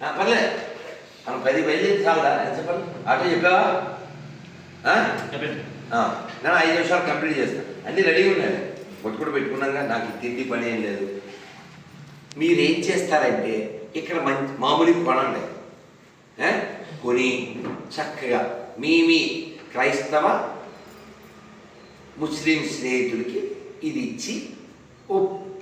ఆ, పర్లేదు మనం పది బయలుదేరి చాలదా ఎంత చెప్పాలి? ఆటో చెప్పావా? నేను ఐదు నిమిషాలు కంప్లీట్ చేస్తాను అన్నీ రెడీగా ఉన్నాయి. కొట్టు కూడా పెట్టుకున్నాగా నాకు తిండి పని ఏం లేదు. మీరు ఏం చేస్తారంటే ఇక్కడ మంచి మామూలు కొనండి? కొని చక్కగా మీ మీ క్రైస్తవ ముస్లిం స్నేహితుడికి ఇది ఇచ్చి ఓ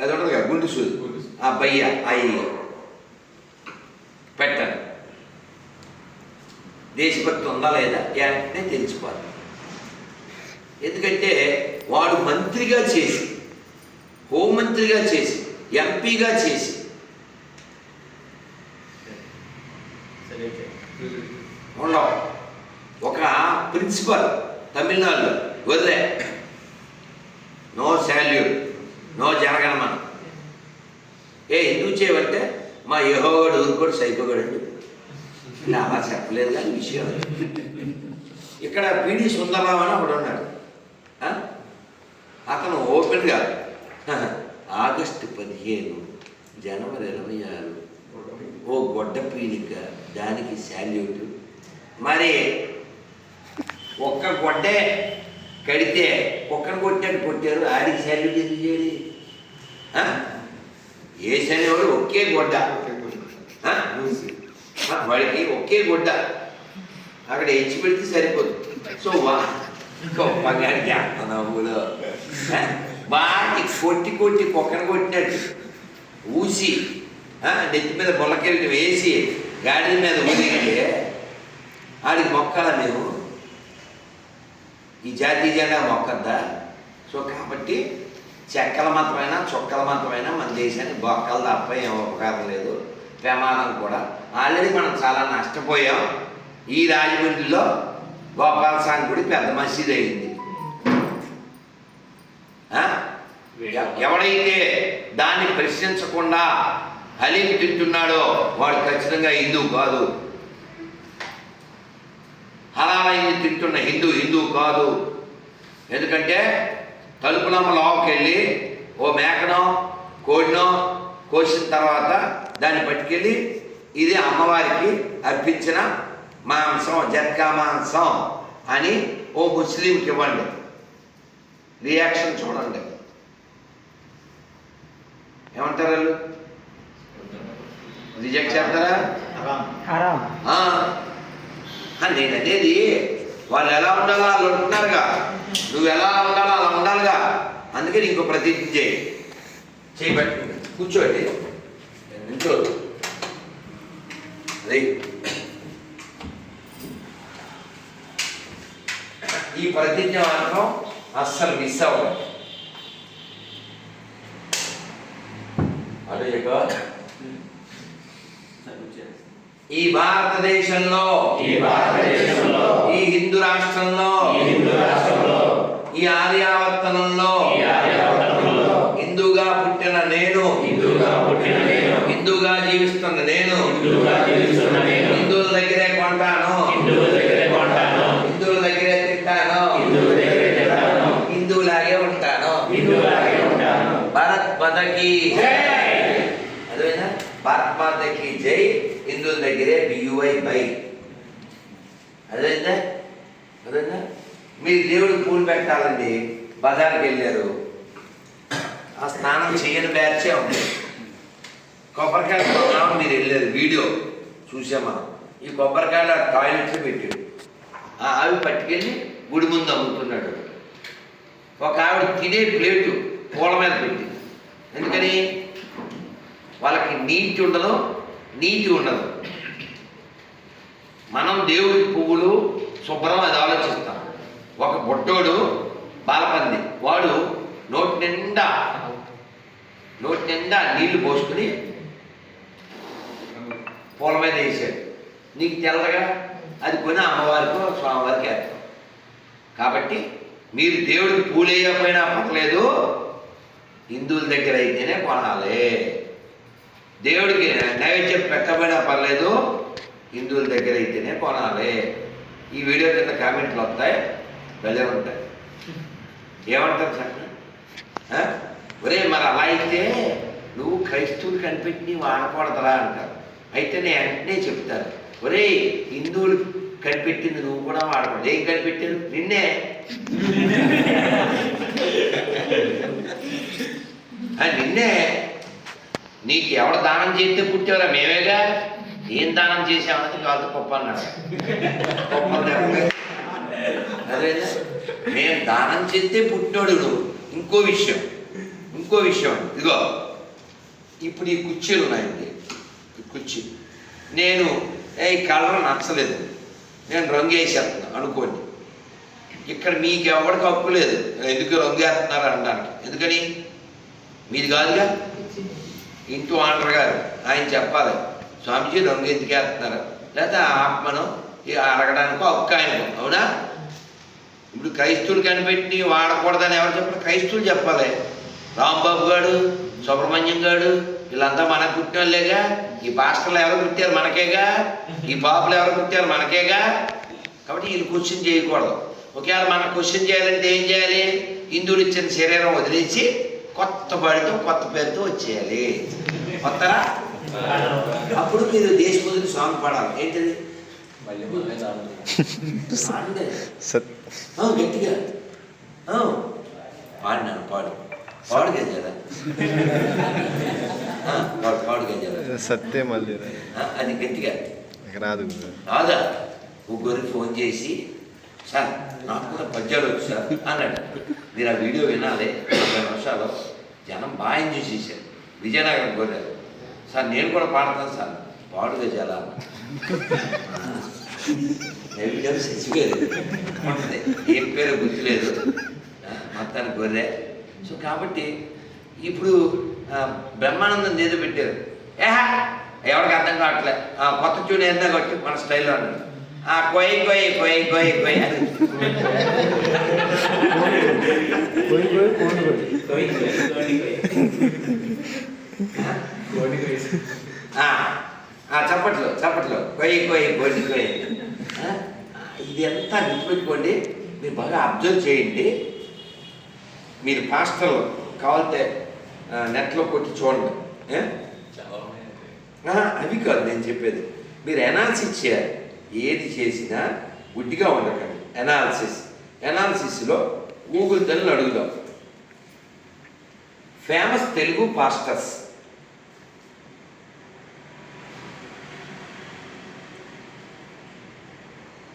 అది కదా గుండు సూది. గుండు సూది. ఆ బయ్య అయ్యి పెట్టండి దేశభక్తి ఉందా లేదా? వెంటనే తెలుసుకోవాలి. ఎందుకంటే వాడు మంత్రిగా చేసి హోంమంత్రిగా చేసి ఎంపీగా చేసి. ఉండవు. ఒక ప్రిన్సిపల్ తమిళనాడులో వదిలే నో శాల్యూట్ నో జరగనమన ఏ ఎందుకు చేయమంటే మా యహోవాడు ఊరుకోడు సైకోగాడు అని చెప్పి ఇలా అలా చెప్పలేదు కానీ విషయం అది. ఇక్కడ పిడి సుందరరావు అని ఒకడు ఉన్నాడు? అతను ఓపెన్గా ఆగస్టు పదిహేను జనవరి ఇరవై ఆరు ఓ గొడ్డ పీలిక దానికి శాల్యూట్. మరి ఒక్క గొడ్డే కడితే కుక్కను కొట్టాడు కొట్టారు ఆడికి శాల్యూట్ ఎందుకు చేయాలి? ఆ? ఏ శనివాడు ఒకే గొడ్డ. వాడికి ఒకే గుడ్డ. అక్కడ ఇచ్చి పెడితే సరిపోదు. సో వా గొప్పగా నవ్వులో బాగా కొట్టి కొట్టి కుక్కను కొట్టినట్టు. ఊసి నెత్తి మీద బొల్లకెళ్ళి వేసి గాడి మీద ఊదిగితే ఆడికి మొక్కాల మేము ఈ జాతీయ జెండా మొక్కద్దా? సో కాబట్టి చెక్కల మాత్రమైనా చొక్కల మాత్రమైనా మన దేశానికి బొక్కలు తప్ప ఏం ఉపకారం లేదు. ప్రమాదం కూడా. ఆల్రెడీ మనం చాలా నష్టపోయాం. ఈ రాజమండ్రిలో గోపాల స్వామి గుడి పెద్ద మసీదు అయింది. ఎవడైతే దాన్ని ప్రశ్నించకుండా హలీం తింటున్నాడో వాడు ఖచ్చితంగా హిందూ కాదు. హలాలైంది తింటున్న హిందూ హిందూ కాదు. ఎందుకంటే తలుపులమ్మ లోపకెళ్ళి ఓ మేకనో కోడినో కోసిన తర్వాత దాన్ని పట్టుకెళ్ళి ఇది అమ్మవారికి అర్పించిన మాంసం జట్కా మాంసం అని ఓ ముస్లింకి ఇవ్వండి. రియాక్షన్ చూడండి. ఏమంటారు వాళ్ళు? రిజెక్ట్ చేస్తారా? హరాం. ఆ, ఆ, నేను అనేది వాళ్ళు ఎలా ఉండాలో వాళ్ళు ఉంటున్నారుగా. నువ్వు ఎలా ఉండాలో అలా ఉండాలిగా. అందుకని ఇంకో ప్రతిజ్ఞ. చేయి చేయబట్టి కూర్చోండి. నించో అదే ఈ ప్రతిజ్ఞ మాత్రం అస్సలు మిస్ అవ్వదు. అదే ఈ భారతదేశంలో ఈ భారతదేశంలో ఈ హిందూ రాష్ట్రంలో ఈ హిందూ రాష్ట్రంలో ఈ ఆర్యావర్తనంలో హిందూగా పుట్టిన నేను హిందూగా పుట్టిన నేను హిందూగా జీవిస్తున్న నేను హిందూగా జీవిస్తున్న నేను హిందువుల దగ్గరే కొంటాను హిందువుల దగ్గరే కొంటాను హిందువుల దగ్గరే తింటాను హిందువుల దగ్గరే తింటాను హిందువులాగే ఉంటాను హిందువులాగే ఉంటాను జై! అదేనా జై హిందువుల దగ్గరే బియుఐ బై. అదేందా అదేందా మీరు దేవుడికి పూలు పెట్టాలండి బజార్కి వెళ్ళారు. ఆ స్నానం చేయని బ్యాచే ఉంది. కొబ్బరికాయ మీరు వెళ్ళారు వీడియో చూసాం మనం. ఈ కొబ్బరికాయలు ఆ టాయిలెట్లో పెట్టాడు. ఆ ఆవి పట్టుకెళ్ళి గుడి ముందు అమ్ముతున్నాడు. ఒక ఆవిడ తినే ప్లేటు పూల మీద పెట్టి ఎందుకని? వాళ్ళకి నీటి ఉండదు నీతి ఉండదు. మనం దేవుడి పువ్వులు శుభ్రం అది ఆలోచిస్తాం. ఒక బొట్టోడు బాలపంది వాడు నోటి నిండా నోటి నిండా నీళ్ళు పోసుకుని పూల మీద వేసాడు. నీకు తెల్లగా అది కొని అమ్మవారికో స్వామివారికి వేస్తాం. కాబట్టి మీరు దేవుడికి పూలేయకపోయినా పర్లేదు హిందువుల దగ్గర అయితేనే కొనాలి. దేవుడికి నైవేద్యం పెట్టబడినా పర్లేదు హిందువుల దగ్గర అయితేనే కొనాలి. ఈ వీడియో కింద కామెంట్లు వస్తాయి వెళ్ళే ఉంటాయి. ఏమంటారు చెప్పండి? ఒరే మరి అలా అయితే నువ్వు క్రైస్తవులు కనిపెట్టి వాడకూడదురా అంటారు. అయితే నేను వెంటనే చెప్తాను. ఒరేయ్ హిందువులు కనిపెట్టింది నువ్వు కూడా వాడకూడదు. ఏం కనిపెట్టారు? నిన్నే. నిన్నే నీకు ఎవడు దానం చేస్తే పుట్టేవరా? మేమేగా? ఏం దానం చేసామన్నది కాదు గొప్ప అన్నాడు. అదేనా మేము దానం చేస్తే పుట్టినోడు ఇంకో విషయం. ఇంకో విషయం. ఇదిగో ఇప్పుడు ఈ కుర్చీలు ఉన్నాయండి. ఈ కుర్చీ. నేను ఏ ఈ కలర్ నచ్చలేదు. నేను రంగు వేసేస్తున్నాను అనుకోండి. ఇక్కడ మీకు ఎవరికి హక్కు లేదు. ఎందుకు రంగు వేస్తున్నారు అనడానికి? ఎందుకని? మీది కాదుగా? ఇంటి ఓనర్ గారు ఆయన చెప్పాలి. స్వామిజీ రంగు ఎందుకు వేస్తున్నారు లేకపోతే ఆత్మను ఈ అడగడానికి హక్కు ఆయన అవునా? ఇప్పుడు క్రైస్తువులు కనిపెట్టి వాడకూడదని ఎవరు చెప్పాలి క్రైస్తువులు చెప్పాలి. రాంబాబు గారు సుబ్రహ్మణ్యం గారు వీళ్ళంతా మనకు పుట్టిన వాళ్ళేగా? ఈ పాస్టర్లు ఎవరు పుట్టారు మనకేగా? ఈ పాపులు ఎవరు పుట్టారు మనకేగా? కాబట్టి వీళ్ళు క్వశ్చన్ చేయకూడదు. ఒకవేళ మనం క్వశ్చన్ చేయాలంటే ఏం చేయాలి? హిందువులు ఇచ్చిన శరీరం వదిలేసి కొత్త బాడితో కొత్త పేరుతో వచ్చేయాలి. కొత్తరా అప్పుడు మీరు దేశముద్రి సాంగ్ పాడాలి. ఏంటిది? గట్టిగా. పాడినాను పాడు పాడు. గజాల పాడు పాడు సత్తే మళ్ళీ. అది గట్టిగా. రాదు. రాదా? ముగ్గురు ఫోన్ చేసి సార్ నాకు కూడా పద్యాలు వచ్చు సార్ అన్నాడు. మీరు ఆ వీడియో వినాలి నలభై నిమిషాలు. జనం బాగా ఎంజాయ్ చేశారు. విజయనగరం కోరారు సార్ నేను కూడా పాడతాను సార్. పాడు గజాల. వీడియో చచ్చిపోయేది ఉంటుంది. ఏం పేరు గుర్తులేదు. మొత్తానికి గొర్రె. సో కాబట్టి ఇప్పుడు బ్రహ్మానందం ఏదో పెట్టారు. ఏహా ఎవరికి అర్థం కావట్లే. ఆ, కొత్త చూడు ఎంత కొట్టి మన స్టైల్లో అన్నాడు. ఆ కొయ్యి కొయ్యి కొయ్యి కొయ్యి చప్పట్లు చప్పట్లు. కొయ్యి కొయ్యి కొయ్యి కొయ్యి ఇది అంతా గుర్తుపెట్టుకోండి. మీరు బాగా అబ్జర్వ్ చేయండి. మీరు పాస్టర్లు కావాలంటే నెట్లో కొట్టి చూడండి. అవి కాదు నేను చెప్పేది. మీరు ఎనాలిసిస్ చేయాలి. ఏది చేసినా గుడ్డిగా ఉండకండి. ఎనాలిసిస్ ఎనాలిసిస్లో గూగుల్ తల్లిని అడుగుదాం. ఫేమస్ తెలుగు పాస్టర్స్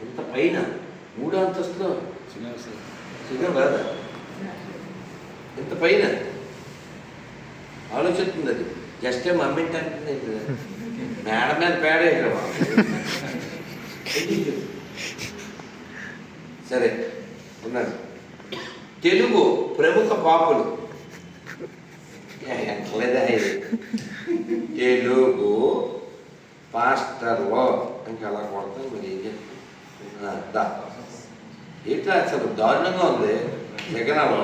ఇంత పైన? మూడో అంతస్తులో? సిగ్నల్ రాదా ఇంత పైన? ఆలోచిస్తుంది అది జస్ట్ మమ్మీంటి అంటుంది మేడ మీద పేడ ఇక్కడ సరే ఉన్నారు తెలుగు ప్రముఖ పాపులు. ఏ, తెలుగు పాస్టర్లో. ఇంకా అలా కొడతాను మరి ఏం చెప్తాను ఆ, ఏంటి అసలు దారుణంగా ఉంది? జగనాలో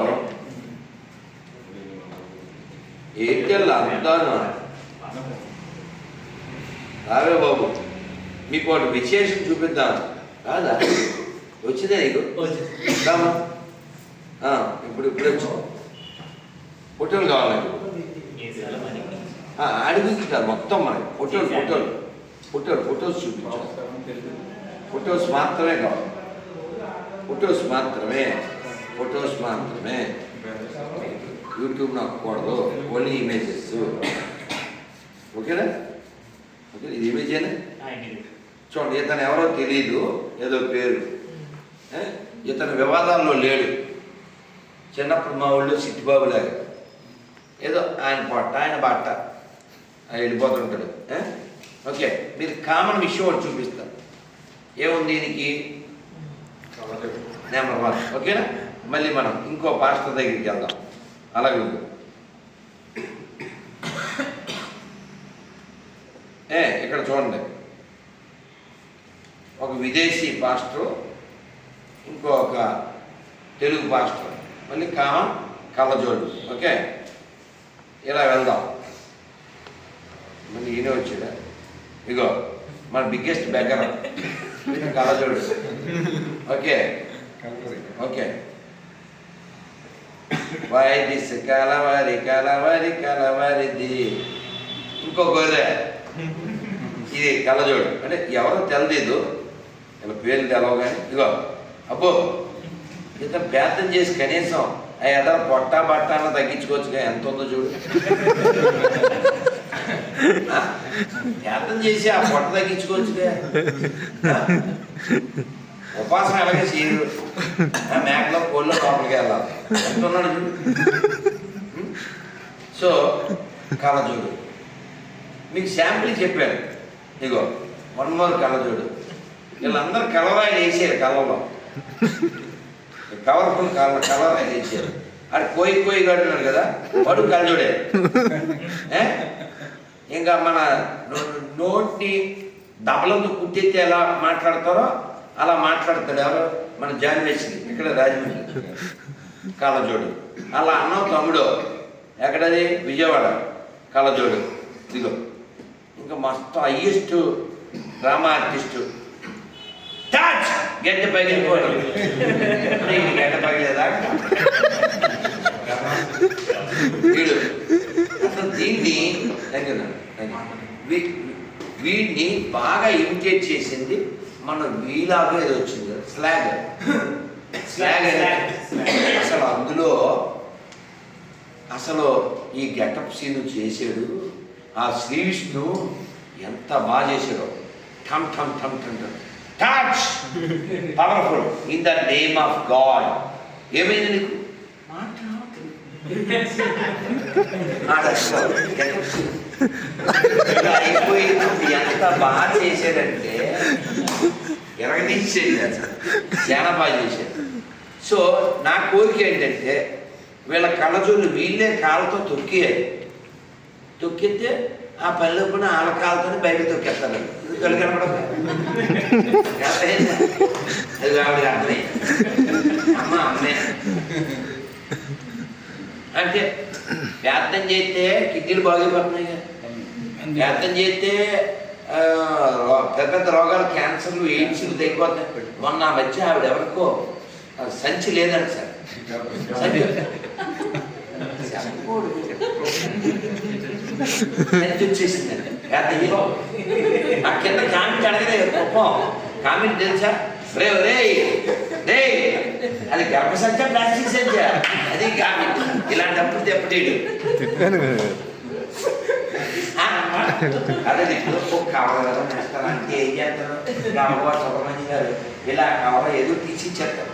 ఏంటి అలా అంత? దారుణం రావే బాబు. మీకు వాడు విశేషం చూపిద్దాం. కాదా? వచ్చిందే నీకు? రామా ఇప్పుడు ఇప్పుడు వచ్చి. ఫోటోలు కావాలి నాకు కాదు మొత్తం మనకి. ఫోటోలు ఫోటోలు. ఫోటోలు ఫోటోస్ చూపించాలి. ఫొటోస్ మాత్రమే కావాలి. ఫొటోస్ మాత్రమే. ఫొటోస్ మాత్రమే. యూట్యూబ్ నాకు కూడదు ఓన్లీ ఇమేజెస్. ఓకేనా? ఓకే ఇది ఇమేజేనా? చూడండి ఇతను ఎవరో తెలియదు ఏదో పేరు. ఇతను వివాదాల్లో లేడు. చిన్నప్పుడు మా ఊళ్ళో సిట్టిబాబు లాగా. ఏదో ఆయన పొట్ట ఆయన బట్ట ఆయన వెళ్ళిపోతుంటాడు ఓకే మీరు కామన్ విషయం ఒకటి చూపిస్తారు ఏముంది దీనికి? నెంబర్ వన్ ఓకేనా? మళ్ళీ మనం ఇంకో పాస్టర్ దగ్గరికి వెళ్దాం. అలాగే ఏ ఇక్కడ చూడండి. ఒక విదేశీ పాస్టర్ ఇంకొక తెలుగు పాస్టర్. మళ్ళీ కామన్ కళ్ళజోడు ఓకే? ఇలా వెళ్దాం. మళ్ళీ ఈయన వచ్చాడా? ఇగో మన బిగ్గెస్ట్ బెగ్గర్. కళ్ళజోడు. Okay? Okay. Why this Calvary Calvary కలవరిది. ఇంకో గొర్రె. ఇది కళ్ళజోడు. అంటే ఎవరో తెలియదు ఇలా పేర్లు తెలవు కానీ ఇగో అబ్బో ఇంత భేదం చేసి కనీసం ఆ ఎదర పొట్ట బట్ట అన్న తగ్గించుకోవచ్చుగా ఎంత ఉందో చూడు. భేదం చేసి ఆ పొట్ట తగ్గించుకోవచ్చుగా ఉపాసన అలాగే చేయరు. ఆ మేకలో కోళ్ళో లోపలికి వెళ్ళాలి. ఎంత ఉన్నాడు చూడు. సో సో కళ్ళజోడు. మీకు శాంపుల్ చెప్పాను. ఇగో వన్ మోర్ కళ్ళజోడు. వీళ్ళందరూ కలవరాయి వేసారు కళ్ళలో. కవర్ఫుల్ కలర్ కలవరాయి వేసారు అది కోయి కోయి కడున్నాడు కదా వాడు కళ్ళుడే. ఇంకా మన నోటిని దబలంతో కుట్టెత్తి ఎలా మాట్లాడతారో అలా మాట్లాడతాడు ఎవరు? మన జాన్వేసి ఇక్కడ రాజమండ్రి. కళ్ళజోడు. అలా అన్నం తమ్ముడు. ఎక్కడది? విజయవాడ. కళ్ళజోడు. ఇదిగో. ఇంకా మస్తు హయ్యెస్ట్ డ్రామా ఆర్టిస్టు. టచ్ గడ్డ పగిలిపోవడం నీకు గడ్డ పగిలేదా వీడు. అసలు దీన్ని వీడిని బాగా ఇమిటేట్ చేసింది మన వీలాగా ఏదో వచ్చింది. స్లాగ్. స్లాగ్ అసలు అందులో అసలు ఈ గెటప్ సీన్ చేసాడు ఆ శ్రీ విష్ణు ఎంత బాగా చేశాడో. ఠమ్ ఠమ్ ఠమ్ ఠమ్ ఠమ్. Touch powerful in the name of God ఏమైంది నీకు? అయిపోయింది. ఎంత బాగా చేశాడంటే ఎరగదీసేది అసలు? చాలా బాగా చేశారు సో నా కోరిక ఏంటంటే వీళ్ళ కళ్ళజోళ్ళు వీళ్ళే కాళ్ళతో తొక్కేయాలి. తొక్కితే ఆ పని లోపల వాళ్ళ బయట తొక్కేస్తారు ఇది కనపడదు. అది అర్థమైంది. అమ్మ అమ్మే. అంటే ప్రార్థన చేస్తే కిడ్నీలు బాగైపోతున్నాయి కదా. ప్రార్థన చేస్తే రో- పెద్ద పెద్ద రోగాలు క్యాన్సర్లు ఎయిడ్స్లు తగ్గిపోతాయి మొన్న మధ్య ఆవిడ ఎవరికో సంచి లేదండి సార్. సంచి. సంచి వచ్చేసిందండి. ఆ కింద కామెంట్ అడగలేదు పాపం కామెంట్ తెలుసా? రే రే రే అది గర్భసంచ ప్లాస్టిక్ సంచ? అది కామెంట్ ఇలాంటప్పుడు తెప్పటేడు. అదే ఇప్పుడు కవర్ కదా నేస్తారు అంటే ఏం చేస్తారు రామగోడ సుబ్రహ్మణ్యం గారు ఇలా కవర్ ఏదో తీసి ఇచ్చేస్తారు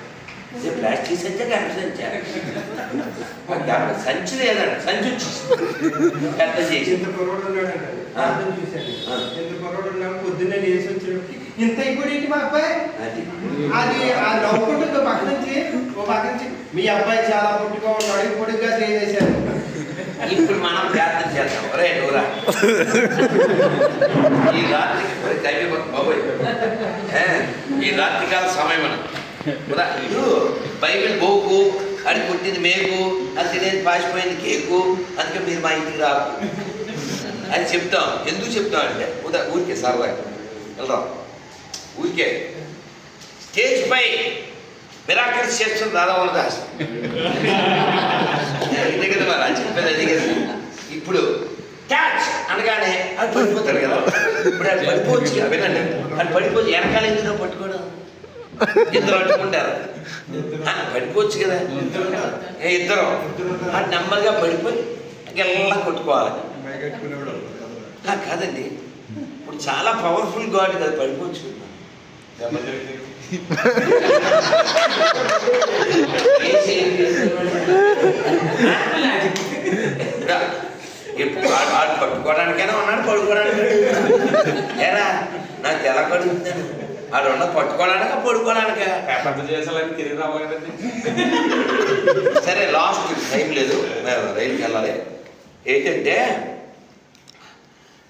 ఇది ప్లాస్టిక్ సంచ గర్భ సంచ సంచి లేదండి సంచి వచ్చేసింది. పెద్ద చేసి ఇంత. ఆ. ఇంత. పొద్దున్నే లేచి అయిపోయి మా అబ్బాయి? అది. అది ఆ నవ్వుకుంటుంది ఒక పక్క నుంచి ఒక పక్క నుంచి మీ అబ్బాయి చాలా పొట్టుగా ఉన్నాడు పొడిగా చేసేసారు ఇప్పుడు మనం ప్రార్థన చేద్దాం. ఒరే ఈ రాత్రికి బాబోయ్. ఈ రాత్రి కాల సమయం మనం ఉదా బైబిల్ బోకు అది పుట్టింది మేకు అది తినేది పాసిపోయింది కేకు అందుకే మీరు మా ఇంటికి రాకు అని చెప్తాం ఎందుకు చెప్తాం అంటే ఉదా ఊరికే సరదాగా వెళ్దాం ఊరికే స్టేజ్ పై మిరాకిల్స్ చేస్తుంది రాధవల్ల దాస్ ఇదే కదా మరి చెప్పేది అది కదా ఇప్పుడు క్యాచ్ అనగానే అది పడిపోతాడు కదా ఇప్పుడు అది పడిపోవచ్చు వినండి అది పడిపోవచ్చు వెనకాల ఎందుకు పట్టుకోవడం ఇద్దరు అడ్డుకుంటారు పడిపోవచ్చు కదా. ఏ ఇద్దరు. అది నెమ్మదిగా పడిపోయి గెల్లా కొట్టుకోవాలి. కాదండి. ఇప్పుడు చాలా పవర్ఫుల్ గాడ్ కదా పడిపోవచ్చు. పట్టుకోవడానికైనా ఉన్నాడు పడుకోవడానికి ఏరా నాకు ఎలా కడుగుతున్నాను ఆడు ఉన్న పట్టుకోవడానిక పడుకోవడానిక పెద్ద చేసాలని తిరిగి రావాలి సరే లాస్ట్ టైం లేదు. రైలుకి వెళ్ళాలి. ఏంటంటే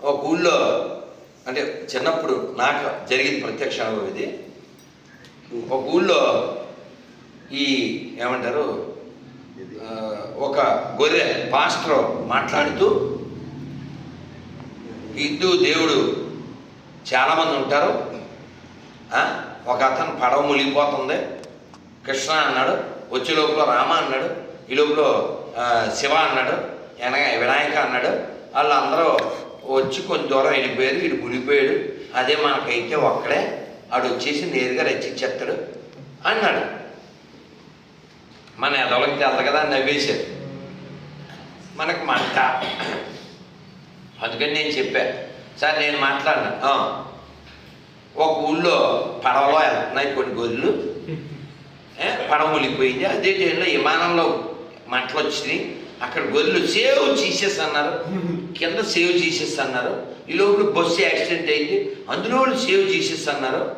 ఒక ఊళ్ళో అంటే చిన్నప్పుడు నాకు జరిగిన ప్రత్యక్ష అనుభవం ఇది. ఒక ఊళ్ళో ఈ ఏమంటారు ఒక గొర్రె పాస్టర్ మాట్లాడుతూ హిందూ దేవుడు చాలామంది ఉంటారు. ఒక అతను పడవ మునిగిపోతుంది. కృష్ణ అన్నాడు వచ్చే లోపల రామ అన్నాడు ఈ లోపల శివ అన్నాడు వెనక వినాయక అన్నాడు. వాళ్ళందరూ వచ్చి కొంచెం దూరం వెళ్ళిపోయారు వీడు మునిగిపోయాడు. అదే మనకైతే ఒక్కడే ఆడు వచ్చేసి నేరుగా రచించేస్తాడు అన్నాడు. మన ఎదవలకి తెలదు కదా అని నవ్వేశారు. మనకు మంట. అందుకని నేను చెప్పా. సార్ నేను మాట్లాడినా. ఒక ఊళ్ళో పడవలో వెళ్తున్నాయి కొన్ని గొర్రెలు. పడవ మునిగిపోయింది. అదే టైంలో విమానంలో మంటలు వచ్చినాయి. అక్కడ గొర్రెలు సేవ్ చేసేస్తున్నారు అన్నారు కింద సేవ్ చేసేస్తున్నారు అన్నారు ఈ లోపల బస్సు యాక్సిడెంట్ అయింది. అందులో వాళ్ళు సేవ్ చేసేస్తున్నారు అన్నారు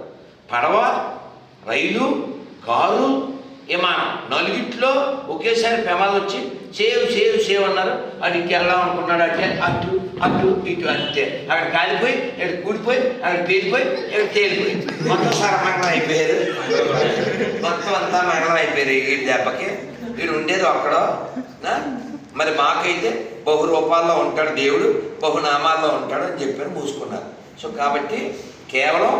పడవ రైలు కారు విమానం నలుగిట్లో ఒకేసారి ప్రమాదం వచ్చి సేవ్ సేవ్ సేవ్ అన్నారు. అడికి వెళ్దాం అనుకున్నాడు. అంటే అటు అటు ఇటు అంతే. అక్కడ కాలిపోయి ఇక్కడ కూడిపోయి అక్కడ పేలిపోయి ఇక్కడ తేలిపోయి. మొత్తం సరమంగళం అయిపోయారు. మొత్తం అంతా మంగళం అయిపోయారు ఈ దెబ్బకి. వీడు ఉండేది ఒక్కడో మరి మాకైతే బహు రూపాల్లో ఉంటాడు దేవుడు బహునామాల్లో ఉంటాడు అని చెప్పారు మూసుకున్నారు. సో కాబట్టి కేవలం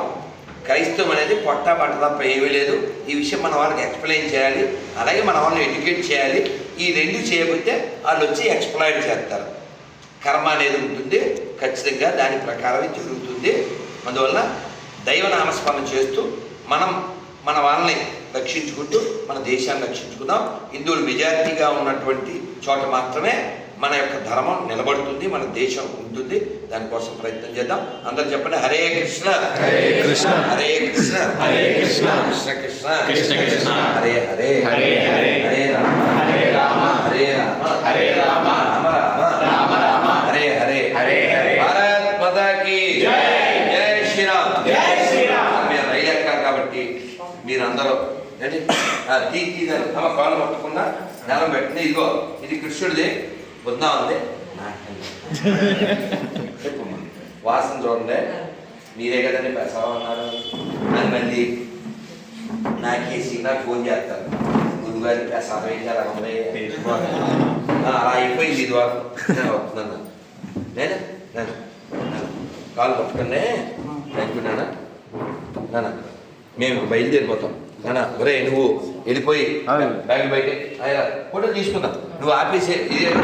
క్రైస్తవం అనేది పొట్ట పట్ట తప్ప ఏమీ లేదు. ఈ విషయం మన వాళ్ళకి ఎక్స్ప్లెయిన్ చేయాలి. అలాగే మన వాళ్ళని ఎడ్యుకేట్ చేయాలి. ఈ రెండు చేయకపోతే వాళ్ళు వచ్చి ఎక్స్ప్లాయిడ్ చేస్తారు. కర్మ అనేది ఉంటుంది ఖచ్చితంగా దాని ప్రకారమే జరుగుతుంది. అందువల్ల దైవ నామస్మరణ చేస్తూ మనం మన వాళ్ళని రక్షించుకుంటూ మన దేశాన్ని రక్షించుకుందాం. హిందువులు మెజారిటీగా ఉన్నటువంటి చోట మాత్రమే మన యొక్క ధర్మం నిలబడుతుంది మన దేశం ఉంటుంది. దానికోసం ప్రయత్నం చేద్దాం. అందరు చెప్పండి హరే కృష్ణ. హరే కృష్ణ. హరే కృష్ణ. హరే కృష్ణ. కృష్ణ కృష్ణ. కృష్ణ కృష్ణ. హరే హరే. హరే హరే. హరే రామ. హరే రామ. హరే రామ. హరే రామ రామ రామ. హరే హరే హరే హరే. భారత్ మాతా కీ జై. జై శ్రీరామ్ జై శ్రీరామ్. మీరు రైలు ఎక్కారు కాబట్టి అందరూ. ఏంటి? తీ తీదని అమ్మ కాలు పట్టుకున్నా నెలం పెట్టింది. ఇదిగో ఇది కృష్ణుడిది. బుద్ధా ఉంది. వాసన చూడండి. మీరే కదండి పెసవ అన్నారు. అని మళ్ళీ నాకేసి నాకు ఫోన్ చేస్తారు. గురుగారి ప్రసాదం వేసారు అలా అలా అయిపోయింది ఇది వరకు. నేను వస్తున్నాను. నేను? నేను. కాలు పట్టుకునే అనుకున్నానా నాన్న. మేము బయలుదేరిపోతాం. నాన్న ఒరే నువ్వు వెళ్ళిపోయి. బ్యాగ్ బయట ఫోటో తీసుకుందాం నువ్వు ఆపేసే ఇదే